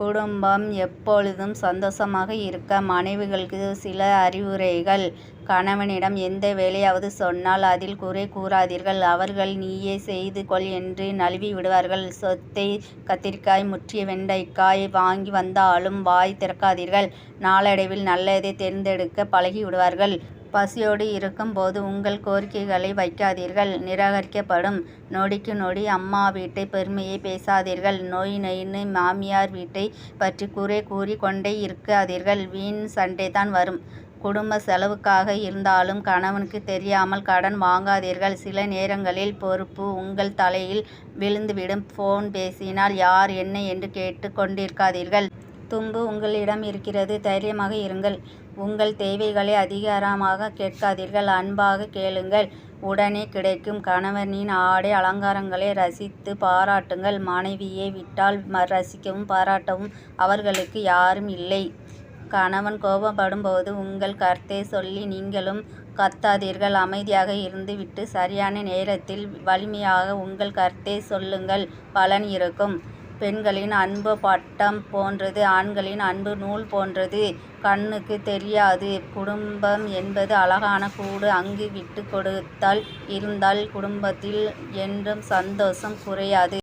குடும்பம் எப்பொழுதும் சந்தோஷமாக இருக்க மனைவிகளுக்கு சில அறிவுரைகள். கணவனிடம் எந்த வேலையாவது சொன்னால் அதில் குறை கூறாதீர்கள். அவர்கள் நீயே செய்து கொள் என்று நழுவி விடுவார்கள். சொத்தை கத்திரிக்காய் முற்றிய வெண்டைக்காய் வாங்கி வந்தாலும் வாய் திறக்காதீர்கள். நாளடைவில் நல்லதை தேர்ந்தெடுக்க பழகி விடுவார்கள். பசியோடு இருக்கும்போது உங்கள் கோரிக்கைகளை வைக்காதீர்கள் நிராகரிக்கப்படும். நொடிக்கு நொடி அம்மா வீட்டை பெருமையை பேசாதீர்கள். நோய் நொய்னு மாமியார் வீட்டை பற்றி குறை கூறி கொண்டே இருக்காதீர்கள். வீண் சண்டை தான் வரும். குடும்ப செலவுக்காக இருந்தாலும் கணவனுக்கு தெரியாமல் கடன் வாங்காதீர்கள். சில நேரங்களில் பொறுப்பு உங்கள் தலையில் விழுந்துவிடும். ஃபோன் பேசினால் யார் என்ன என்று கேட்டுக் கொண்டிருக்காதீர்கள். தும்பு உங்களிடம் இருக்கிறது தைரியமாக இருங்கள். உங்கள் தேவைகளை அதிகாரமாக கேட்காதீர்கள் அன்பாக கேளுங்கள் உடனே கிடைக்கும். கணவனின் ஆடை அலங்காரங்களை ரசித்து பாராட்டுங்கள். மனைவியை விட்டால் ரசிக்கவும் பாராட்டவும் அவர்களுக்கு யாரும் இல்லை. கணவன் கோபப்படும் போது உங்கள் கருத்தை சொல்லி நீங்களும் கத்தாதீர்கள். அமைதியாக இருந்துவிட்டு சரியான நேரத்தில் வலிமையாக உங்கள் கருத்தை சொல்லுங்கள் பலன் இருக்கும். பெண்களின் அன்பு பட்டம் போன்றது ஆண்களின் அன்பு நூல் போன்றது. கண்ணுக்கு தெரியாது. குடும்பம் என்பது அழகான கூடு. அங்கு விட்டு கொடுத்தல் இருந்தால் குடும்பத்தில் என்றும் சந்தோஷம் குறையாது.